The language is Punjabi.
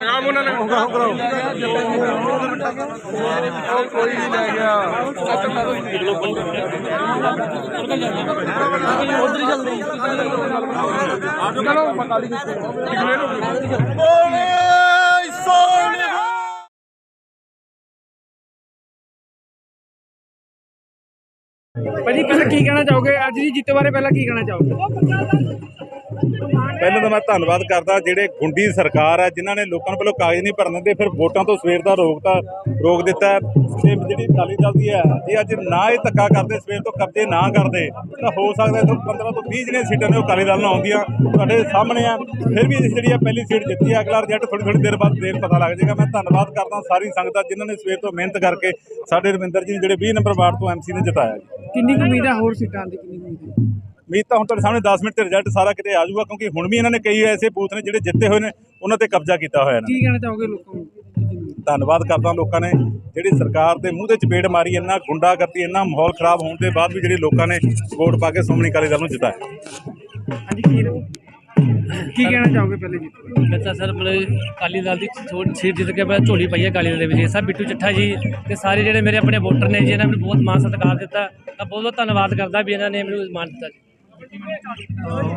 ਕੰਮ ਉਹਨਾਂ ਨੇ ਕਰਾਓ ਕਰਾਓ। ਕੋਈ ਨਹੀਂ ਲੈ ਗਿਆ ਉਧਰ ਹੀ ਚੱਲਦੇ ਆਜੋ ਚਲੋ ਮਕਾਲੀ ਬੋਲੇ ਸੋਨਿਹਾ ਭਾਜੀ ਪਹਿਲਾਂ ਕੀ ਕਹਿਣਾ ਚਾਹੋਗੇ? ਅੱਜ ਦੀ ਜਿੱਤ ਬਾਰੇ ਪਹਿਲਾਂ ਕੀ ਕਹਿਣਾ ਚਾਹੋਗੇ? ਪਹਿਲਾਂ ਤਾਂ ਮੈਂ ਧੰਨਵਾਦ ਕਰਦਾ ਜਿਹੜੇ ਗੁੰਡੀ ਸਰਕਾਰ ਹੈ, ਜਿਨ੍ਹਾਂ ਨੇ ਲੋਕਾਂ ਨੂੰ ਪਹਿਲਾਂ ਕਾਗਜ਼ ਨਹੀਂ ਭਰਨ ਦਿੰਦੇ, ਫਿਰ ਵੋਟਾਂ ਤੋਂ ਸਵੇਰ ਦਾ ਰੋਕਤਾ ਰੋਕ ਦਿੱਤਾ ਹੈ। ਤੇ ਜਿਹੜੀ ਅਕਾਲੀ ਦਲ ਦੀ ਹੈ, ਇਹ ਅੱਜ ਨਾ ਇਹ ਧੱਕਾ ਕਰਦੇ, ਸਵੇਰ ਤੋਂ ਕਬਜ਼ੇ ਨਾ ਕਰਦੇ। ਤਾਂ ਹੋ ਸਕਦਾ ਇੱਥੋਂ 15 ਤੋਂ 20 ਜਿਹੜੀਆਂ ਸੀਟਾਂ ਨੇ ਉਹ ਅਕਾਲੀ ਦਲ ਨੂੰ ਆਉਂਦੀਆਂ, ਤੁਹਾਡੇ ਸਾਹਮਣੇ ਆ। ਫਿਰ ਵੀ ਜਿਹੜੀ ਆ ਪਹਿਲੀ ਸੀਟ ਜਿੱਤੀ ਹੈ ਅਗਲਾ ਰਿਜ਼ਲਟ ਥੋੜੀ ਥੋੜੀ ਦੇਰ ਬਾਅਦ ਦੇਰ ਪਤਾ ਲੱਗ ਜਾਏਗਾ। ਮੈਂ ਧੰਨਵਾਦ ਕਰਦਾ ਸਾਰੀ ਸੰਗਤ ਦਾ ਜਿਨ੍ਹਾਂ ਨੇ ਸਵੇਰ ਤੋਂ ਮਿਹਨਤ ਕਰਕੇ ਸਾਡੇ ਰਵਿੰਦਰ ਜੀ ਨੂੰ ਜਿਹੜੇ 20 ਨੰਬਰ ਵਾਰਡ ਤੋਂ ਐਮਸੀ ਨੇ ਜਿਤਾਇਆ। ਕਿੰਨੀ ਕੁ ਉਮੀਦ ਹੈ ਹੋਰ ਸੀਟਾਂ ਦੀ, ਕਿੰਨੀ ਉਮੀਦ ਹੈ? ਉਮੀਦ ਤਾਂ ਹੁਣ ਤੁਹਾਡੇ ਸਾਹਮਣੇ 10 ਮਿੰਟ ਤੇ ਰਿਜ਼ਲਟ ਸਾਰਾ ਕਿਤੇ ਆ ਜਾਊਗਾ ਕਿਉਂਕਿ ਹੁਣ ਵੀ ਇਹਨਾਂ ਨੇ ਕਈ ਐਸੇ ਬੂਥ ਨੇ ਜਿਹੜੇ ਜਿੱਤੇ ਹੋਏ ਨੇ ਉਹਨਾਂ ਤੇ ਕਬਜ਼ਾ ਕੀਤਾ ਹੋਇਆ ਨੇ ਕੀ ਕਹਿਣਾ ਚਾਹੋਗੇ ਲੋਕਾਂ ਨੂੰ? ਧੰਨਵਾਦ ਕਰਦਾ ਲੋਕਾਂ ਨੇ ਜਿਹੜੀ ਸਰਕਾਰ ਦੇ ਮੂੰਹ ਤੇ ਚਪੇੜ ਮਾਰੀ ਇੰਨਾ ਗੁੰਡਾ ਕਰਤੀ ਇੰਨਾ ਮਾਹੌਲ ਖਰਾਬ ਹੋਣ ਦੇ ਬਾਅਦ ਵੀ ਜਿਹੜੀ ਲੋਕਾਂ ਨੇ ਵੋਟ ਪਾ ਕੇ ਸ਼੍ਰੋਮਣੀ ਅਕਾਲੀ ਦਲ ਨੂੰ ਜਿਤਾਇਆ। ਹਾਂਜੀ ਕੀ ਕੀ ਕਹਿਣਾ ਚਾਹੋਗੇ ਪਹਿਲੇ ਬਾਰੇ? ਮੈਂ ਤਾਂ ਸਰ ਮਤਲਬ ਅਕਾਲੀ ਦਲ ਦੀ ਛੋਟ ਸੀਟ ਜਿੱਤ ਕੇ ਮੈਂ ਝੋਲੀ ਪਾਈ ਹੈ ਅਕਾਲੀ ਦਲ ਦੇ ਵਿੱਚ ਸਰ ਬਿੱਟੂ ਚੱਠਾ ਜੀ ਤੇ ਸਾਰੇ ਜਿਹੜੇ ਮੇਰੇ ਆਪਣੇ ਵੋਟਰ ਨੇ ਜੀ ਇਹਨਾਂ ਨੇ ਮੈਨੂੰ ਬਹੁਤ ਮਾਣ ਸਤਿਕਾਰ ਦਿੱਤਾ ਤਾਂ ਬਹੁਤ ਬਹੁਤ ਧੰਨਵਾਦ ਕਰਦਾ ਵੀ ਇਹਨਾਂ ਨੇ ਮੈਨੂੰ ਮਾਣ ਦਿੱਤਾ ਜੀ